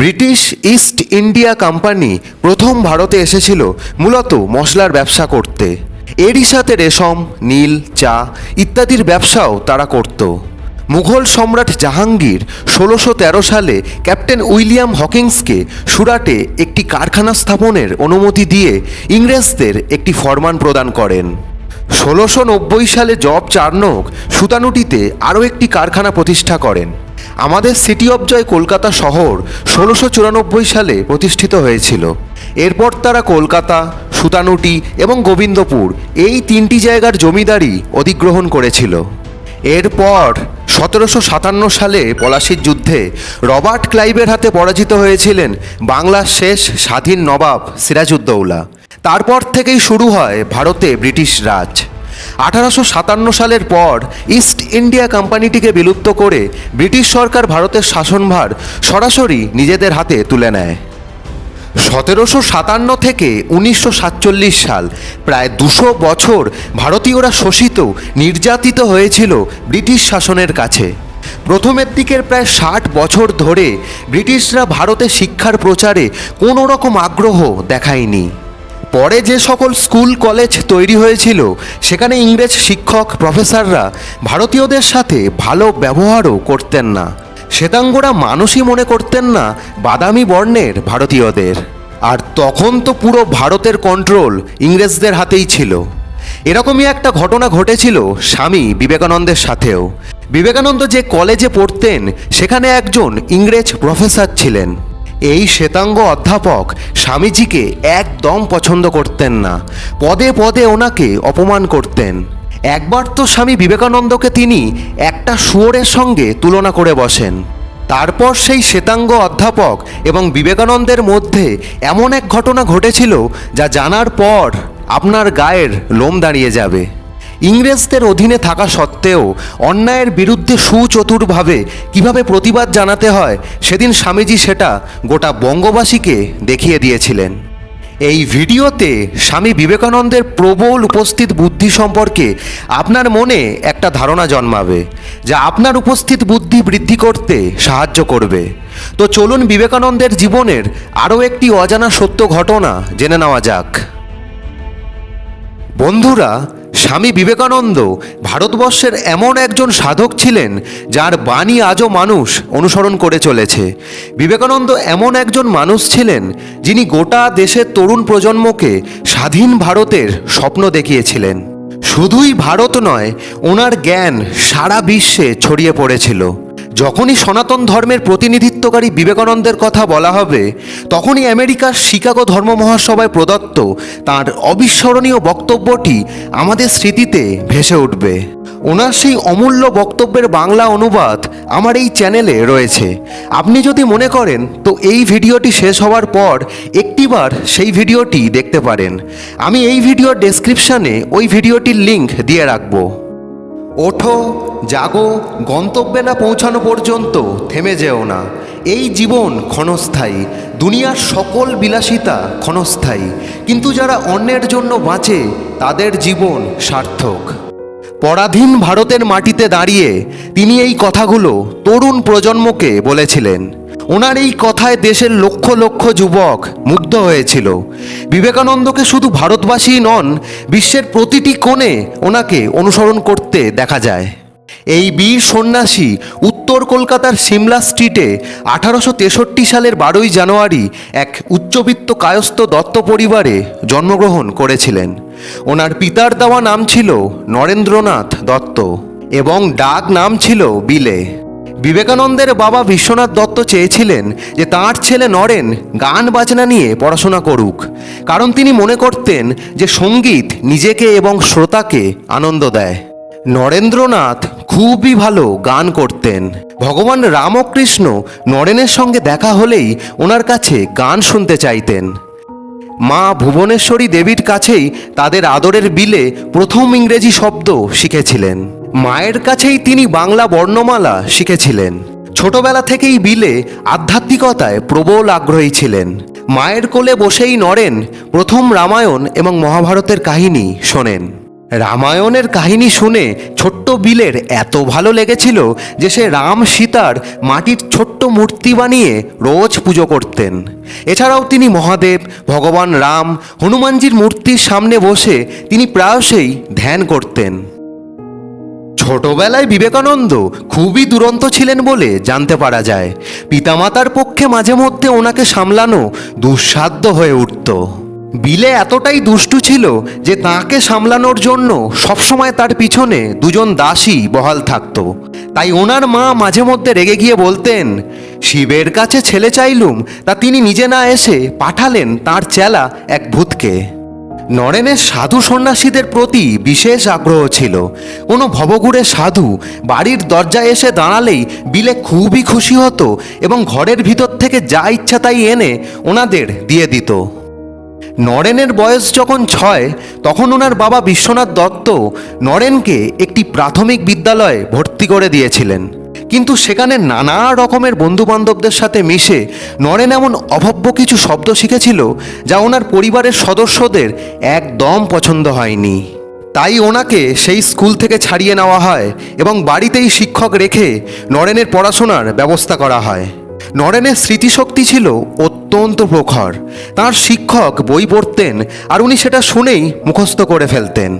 British east India company প্রথম ভারতে এসেছিল মূলত মশলার ব্যবসা করতে। এরই সাথে রেশম, নীল, চা ইত্যাদির ব্যবসাও তারা করত। মুঘল সম্রাট জাহাঙ্গীর ষোলোশো তেরো সালে ক্যাপ্টেন উইলিয়াম হকিংসকে সুরাটে একটি কারখানা স্থাপনের অনুমতি দিয়ে ইংরেজদের একটি ফরমান প্রদান করেন। ষোলোশো নব্বই সালে জব চার্নক সুতানুটিতে আরও একটি কারখানা প্রতিষ্ঠা করেন। আমাদের সিটি অফ জয় কলকাতা শহর ষোলোশো চুরানব্বই সালে প্রতিষ্ঠিত হয়েছিল। এরপর তারা কলকাতা, সুতানুটি এবং গোবিন্দপুর এই তিনটি জায়গার জমিদারি অধিগ্রহণ করেছিল। এরপর সতেরোশো সাতান্ন সালে পলাশির যুদ্ধে রবার্ট ক্লাইভের হাতে পরাজিত হয়েছিলেন বাংলার শেষ স্বাধীন নবাব সিরাজউদ্দৌলা। তারপর থেকেই শুরু হয় ভারতে ব্রিটিশ রাজ। আঠারোশো সাতান্ন সালের পর ইস্ট ইন্ডিয়া কোম্পানিটিকে বিলুপ্ত করে ব্রিটিশ সরকার ভারতের শাসনভার সরাসরি নিজেদের হাতে তুলে নেয়। সতেরোশো সাতান্ন থেকে উনিশশো সাতচল্লিশ সাল প্রায় দুশো বছর ভারতীয়রা শোষিত, নির্যাতিত হয়েছিল ব্রিটিশ শাসনের কাছে। প্রথমের দিকের প্রায় ষাট বছর ধরে ব্রিটিশরা ভারতে শিক্ষার প্রচারে কোনো রকম আগ্রহ দেখায়নি। পরে যে সকল স্কুল, কলেজ তৈরি হয়েছিল, সেখানে ইংরেজ শিক্ষক প্রফেসররা ভারতীয়দের সাথে ভালো ব্যবহারও করতেন না। শ্বেতাঙ্গরা মানুষই মনে করতেন না, বাদামি বর্ণের ভারতীয়দের। আর তখন তো পুরো ভারতের কন্ট্রোল ইংরেজদের হাতেই ছিল। এরকমই একটা ঘটনা ঘটেছিল স্বামী বিবেকানন্দের সাথেও। বিবেকানন্দ যে কলেজে পড়তেন, সেখানে একজন ইংরেজ প্রফেসর ছিলেন। এই শ্বেতাঙ্গ অধ্যাপক স্বামীজিকে একদম পছন্দ করতেন না। পদে পদে ওনাকে অপমান করতেন। একবার তো স্বামী বিবেকানন্দকে তিনি একটা শুয়োরের সঙ্গে তুলনা করে বসেন। তারপর সেই শ্বেতাঙ্গ অধ্যাপক এবং বিবেকানন্দের মধ্যে এমন এক ঘটনা ঘটেছিল যা জানার পর আপনার গায়ের লোম দাঁড়িয়ে যাবে। ইংরেজদের অধীনে থাকা সত্ত্বেও অন্যায়ের বিরুদ্ধে সুচতুরভাবে কীভাবে প্রতিবাদ জানাতে হয়, সেদিন স্বামীজি সেটা গোটা বঙ্গবাসীকে দেখিয়ে দিয়েছিলেন। এই ভিডিওতে স্বামী বিবেকানন্দের প্রবল উপস্থিত বুদ্ধি সম্পর্কে আপনার মনে একটা ধারণা জন্মাবে, যা আপনার উপস্থিত বুদ্ধি বৃদ্ধি করতে সাহায্য করবে। তো চলুন বিবেকানন্দের জীবনের আরও একটি অজানা সত্য ঘটনা জেনে নেওয়া যাক। বন্ধুরা স্বামী বিবেকানন্দ ভারতবর্ষের এমন একজন সাধক ছিলেন যার বাণী আজও মানুষ অনুসরণ করে চলেছে। বিবেকানন্দ এমন একজন মানুষ ছিলেন যিনি গোটা দেশের তরুণ প্রজন্মকে স্বাধীন ভারতের স্বপ্ন দেখিয়েছিলেন। শুধুই ভারত নয়, ওনার জ্ঞান সারা বিশ্বে ছড়িয়ে পড়েছিল। যখনই সনাতন ধর্মের প্রতিনিধিত্বকারী বিবেকানন্দের কথা বলা হবে, তখনই আমেরিকার শিকাগো ধর্ম মহাসভায় প্রদত্ত তার অবিস্মরণীয় বক্তব্যটি আমাদের স্মৃতিতে ভেসে উঠবে। ওনার সেই অমূল্য বক্তব্যের বাংলা অনুবাদ আমার এই চ্যানেলে রয়েছে। আপনি যদি মনে করেন, তো এই ভিডিওটি শেষ হওয়ার পর একটিবার সেই ভিডিওটি দেখতে পারেন। আমি এই ভিডিওর ডেসক্রিপশানে ওই ভিডিওটির লিংক দিয়ে রাখব। ওঠো, জাগো, গন্তব্যে না পৌঁছানো পর্যন্ত থেমে যেও না। এই জীবন ক্ষণস্থায়ী, দুনিয়ার সকল বিলাসিতা ক্ষণস্থায়ী। কিন্তু যারা অন্যের জন্য বাঁচে, তাদের জীবন সার্থক। পরাধীন ভারতের মাটিতে দাঁড়িয়ে তিনি এই কথাগুলো তরুণ প্রজন্মকে বলেছিলেন। ওনার এই কথায় দেশের লক্ষ লক্ষ যুবক মুগ্ধ হয়েছিল। বিবেকানন্দকে শুধু ভারতবাসী নন, বিশ্বের প্রতিটি কোণে ওনাকে অনুসরণ করতে দেখা যায়। এই বীর সন্ন্যাসী উত্তর কলকাতার সিমলা স্ট্রিটে আঠারোশো তেষট্টি সালের বারোই জানুয়ারি এক উচ্চবিত্ত কায়স্থ দত্ত পরিবারে জন্মগ্রহণ করেছিলেন। ওনার পিতার দেওয়া নাম ছিল নরেন্দ্রনাথ দত্ত এবং ডাক নাম ছিল বিলে। বিবেকানন্দের বাবা বিশ্বনাথ দত্ত চেয়েছিলেন যে তাঁর ছেলে নরেন গান বাজনা নিয়ে পড়াশোনা করুক। কারণ তিনি মনে করতেন যে সংগীত নিজেকে এবং শ্রোতাকে আনন্দ দেয়। নরেন্দ্রনাথ খুবই ভালো গান করতেন। ভগবান রামকৃষ্ণ নরেনের সঙ্গে দেখা হলেই ওনার কাছে গান শুনতে চাইতেন। মা ভুবনেশ্বরী দেবীর কাছেই তাদের আদরের বিলে প্রথম ইংরেজি শব্দ শিখেছিলেন। মায়ের কাছেই তিনি বাংলা বর্ণমালা শিখেছিলেন। ছোটবেলা থেকেই বিলে আধ্যাত্মিকতায় প্রবল আগ্রহী ছিলেন। মায়ের কোলে বসেই নরেন প্রথম রামায়ণ এবং মহাভারতের কাহিনী শোনেন। রামায়ণের কাহিনী শুনে ছোট্ট বিলের এত ভালো লেগেছিল যে সে রাম সীতার মাটির ছোট্ট মূর্তি বানিয়ে রোজ পুজো করতেন। এছাড়াও তিনি মহাদেব, ভগবান রাম, হনুমানজির মূর্তির সামনে বসে তিনি প্রায়শই ধ্যান করতেন। ছোটবেলায় বিবেকানন্দ খুবই দুরন্ত ছিলেন বলে জানতে পারা যায়। পিতামাতার পক্ষে মাঝে মধ্যে ওনাকে সামলানো দুঃসাধ্য হয়ে উঠত। বিলে এতটাই দুষ্টু ছিল যে তাকে সামলানোর জন্য সবসময় তার পিছনে দুজন দাসী বহাল থাকত। তাই ওনার মা মাঝে মধ্যে রেগে গিয়ে বলতেন, শিবের কাছে ছেলে চাইলুম, তা তিনি নিজে না এসে পাঠালেন তার চেলা এক ভূতকে। নরেনের সাধু সন্ন্যাসীদের প্রতি বিশেষ আগ্রহ ছিল। কোনো ভবঘুরে সাধু বাড়ির দরজায় এসে দাঁড়ালেই বিলে খুবই খুশি হতো এবং ঘরের ভিতর থেকে যা ইচ্ছা তাই এনে ওনাদের দিয়ে দিত। নরেনের বয়স যখন ছয়, তখন ওনার বাবা বিশ্বনাথ দত্ত নরেনকে একটি প্রাথমিক বিদ্যালয়ে ভর্তি করে দিয়েছিলেন। কিন্তু সেখানে নানা রকমের বন্ধু বান্ধবদের সাথে মিশে নরেন এমন অভব্য কিছু শব্দ শিখেছিল যা ওনার পরিবারের সদস্যদের একদম পছন্দ হয়নি। তাই ওনাকে সেই স্কুল থেকে ছাড়িয়ে নেওয়া হয় এবং বাড়িতেই শিক্ষক রেখে নরেনের পড়াশোনার ব্যবস্থা করা হয়। নরেনের স্মৃতিশক্তি ছিল অত্যন্ত প্রখর। তার শিক্ষক বই পড়তেন আর উনি সেটা শুনেই মুখস্থ করে ফেলতেন।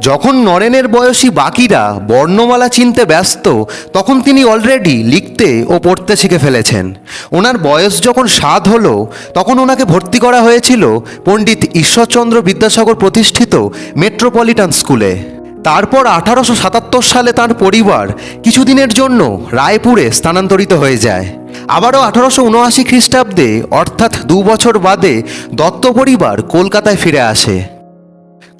যখন নরেনের বয়সী বাকিরা বর্ণমালা চিনতে ব্যস্ত, তখন তিনি অলরেডি লিখতে ও পড়তে শিখে ফেলেছেন। ওনার বয়স যখন সাত হলো, তখন ওনাকে ভর্তি করা হয়েছিল পণ্ডিত ঈশ্বরচন্দ্র বিদ্যাসাগর প্রতিষ্ঠিত মেট্রোপলিটন স্কুলে। তারপর আঠারোশো সাতাত্তর সালে তার পরিবার কিছুদিনের জন্য রায়পুরে স্থানান্তরিত হয়ে যায়। আবারও আঠারোশো উনআশি খ্রিস্টাব্দে, অর্থাৎ দু বছর বাদে, দত্ত পরিবার কলকাতায় ফিরে আসে।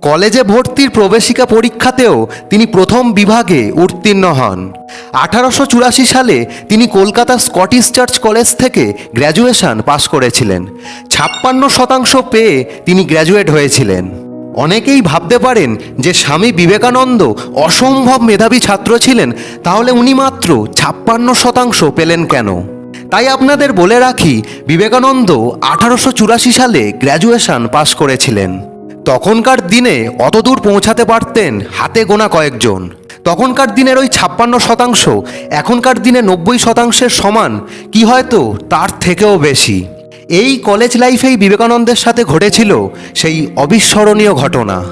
কলেজে ভর্তির প্রবেশিকা পরীক্ষাতেও তিনি প্রথম বিভাগে উত্তীর্ণ হন। আঠারোশো চুরাশি সালে তিনি কলকাতা স্কটিশ চার্চ কলেজ থেকে গ্র্যাজুয়েশন পাশ করেছিলেন। ছাপ্পান্ন শতাংশ পেয়ে তিনি গ্র্যাজুয়েট হয়েছিলেন। অনেকেই ভাবতে পারেন যে স্বামী বিবেকানন্দ অসম্ভব মেধাবী ছাত্র ছিলেন, তাহলে উনি মাত্র ছাপ্পান্ন শতাংশ পেলেন কেন? তাই আপনাদের বলে রাখি, বিবেকানন্দ আঠারোশো চুরাশি সালে গ্র্যাজুয়েশন পাশ করেছিলেন। তখনকার দিনে অতদূর পৌঁছাতে পারতেন হাতে গোনা কয়েকজন। তখনকার দিনের ওই ছাপ্পান্ন শতাংশ, এখনকার দিনে নব্বই শতাংশের সমান, কি হয়তো তার থেকেও বেশি। এই কলেজ লাইফেই বিবেকানন্দের সাথে ঘটেছিল সেই অবিস্মরণীয় ঘটনা।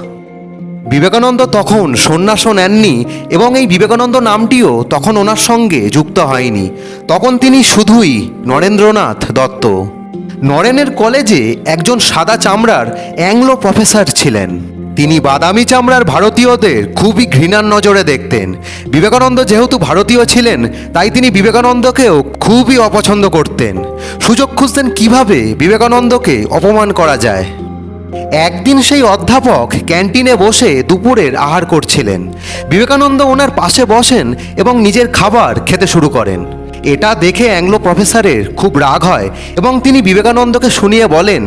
বিবেকানন্দ তখন সন্ন্যাসও নেননি এবং এই বিবেকানন্দ নামটিও তখন ওনার সঙ্গে যুক্ত হয়নি। তখন তিনি শুধুই নরেন্দ্রনাথ দত্ত। নরেনের কলেজে একজন সাদা চামড়ার অ্যাংলো প্রফেসর ছিলেন। তিনি বাদামি চামড়ার ভারতীয়দের খুবই ঘৃণার নজরে দেখতেন। বিবেকানন্দ যেহেতু ভারতীয় ছিলেন, তাই তিনি বিবেকানন্দকেও খুবই অপছন্দ করতেন। সুযোগ খুঁজতেন কীভাবে বিবেকানন্দকে অপমান করা যায়। একদিন সেই অধ্যাপক ক্যান্টিনে বসে দুপুরের আহার করছিলেন। বিবেকানন্দ ওনার পাশে বসেন এবং নিজের খাবার খেতে শুরু করেন। এটা দেখে অ্যাংলো প্রফেসরের খুব রাগ হয় এবং তিনি বিবেকানন্দকে শুনিয়ে বলেন,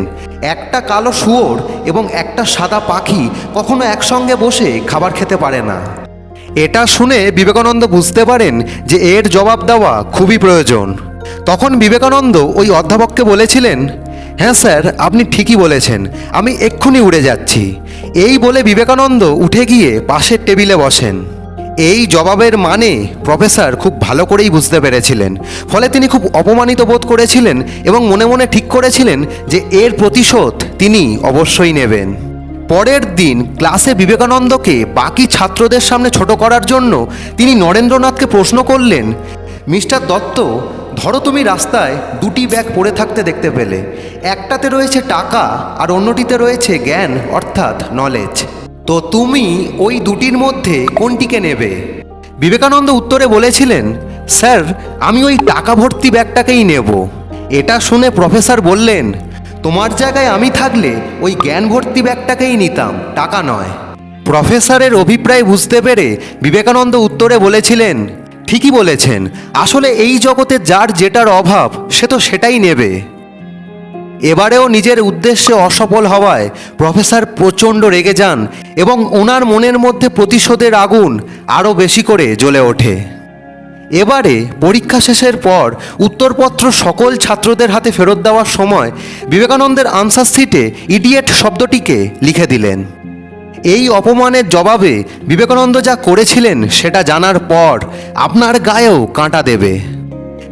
একটা কালো শুয়োর এবং একটা সাদা পাখি কখনো একসঙ্গে বসে খাবার খেতে পারে না। এটা শুনে বিবেকানন্দ বুঝতে পারেন যে এর জবাব দেওয়া খুবই প্রয়োজন। তখন বিবেকানন্দ ওই অধ্যাপককে বলেছিলেন হ্যাঁ স্যার, আপনি ঠিকই বলেছেন, আমি এক্ষুনি উড়ে যাচ্ছি। এই বলে বিবেকানন্দ উঠে গিয়ে পাশের টেবিলে বসেন। এই জবাবের মানে প্রফেসর খুব ভালো করেই বুঝতে পেরেছিলেন। ফলে তিনি খুব অপমানিত বোধ করেছিলেন এবং মনে মনে ঠিক করেছিলেন যে এর প্রতিশোধ তিনি অবশ্যই নেবেন। পরের দিন ক্লাসে বিবেকানন্দকে বাকি ছাত্রদের সামনে ছোট করার জন্য তিনি নরেন্দ্রনাথকে প্রশ্ন করলেন, মিস্টার দত্ত, ধরো তুমি রাস্তায় দুটি ব্যাগ পড়ে থাকতে দেখতে পেলে। একটাতে রয়েছে টাকা আর অন্যটিতে রয়েছে জ্ঞান, অর্থাৎ নলেজ তো তুমি ওই দুটির মধ্যে কোনটিকে নেবে? বিবেকানন্দ উত্তরে বলেছিলেন, স্যার, আমি ওই টাকা ভর্তি ব্যাগটাকেই নেব। এটা শুনে প্রফেসর বললেন, তোমার জায়গায় আমি থাকলে ওই জ্ঞান ভর্তি ব্যাগটাকেই নিতাম, টাকা নয়। প্রফেসরের অভিপ্রায় বুঝতে পেরে বিবেকানন্দ উত্তরে বলেছিলেন, ঠিকই বলেছেন, আসলে এই জগতে যার যেটার অভাব, সে তো সেটাই নেবে। এবারেও নিজের উদ্দেশ্যে অসফল হওয়ায় প্রফেসর প্রচণ্ড রেগে যান এবং ওনার মনের মধ্যে প্রতিশোধের আগুন আরও বেশি করে জ্বলে ওঠে। এবারে পরীক্ষা শেষের পর উত্তরপত্র সকল ছাত্রদের হাতে ফেরত দেওয়ার সময় বিবেকানন্দের আনসার সিটে ইডিয়েট শব্দটিকে লিখে দিলেন। এই অপমানের জবাবে বিবেকানন্দ যা করেছিলেন সেটা জানার পর আপনার গায়েও কাঁটা দেবে।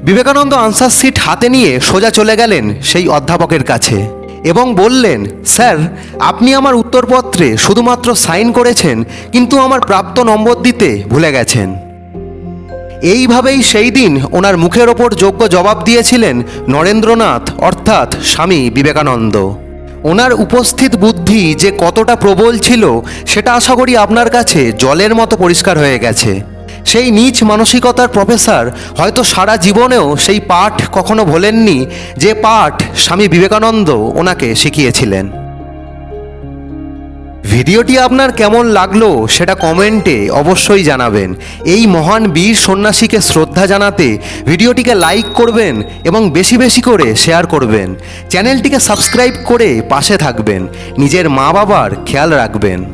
বিবেকানন্দ আনসার সিট হাতে নিয়ে সোজা চলে গেলেন সেই অধ্যাপকের কাছে এবং বললেন, স্যার, আপনি আমার উত্তরপত্রে শুধুমাত্র সাইন করেছেন, কিন্তু আমার প্রাপ্ত নম্বর দিতে ভুলে গেছেন। এইভাবেই সেই দিন ওনার মুখের ওপর যোগ্য জবাব দিয়েছিলেন নরেন্দ্রনাথ, অর্থাৎ স্বামী বিবেকানন্দ। ওনার উপস্থিত বুদ্ধি যে কতটা প্রবল ছিল, সেটা আশা করি আপনার কাছে জলের মতো পরিষ্কার হয়ে গেছে। সেই নিচ মানসিকতার প্রফেসর হয়তো সারা জীবনেও সেই পাঠ কখনো ভোলেননি যে পাঠ স্বামী বিবেকানন্দ ওনাকে শিখিয়েছিলেন। ভিডিওটি আপনার কেমন লাগল সেটা কমেন্টে অবশ্যই জানাবেন। এই মহান বীর সন্ন্যাসীকে শ্রদ্ধা জানাতে ভিডিওটিকে লাইক করবেন এবং বেশি বেশি করে শেয়ার করবেন। চ্যানেলটিকে সাবস্ক্রাইব করে পাশে থাকবেন। নিজের মা বাবার খেয়াল রাখবেন।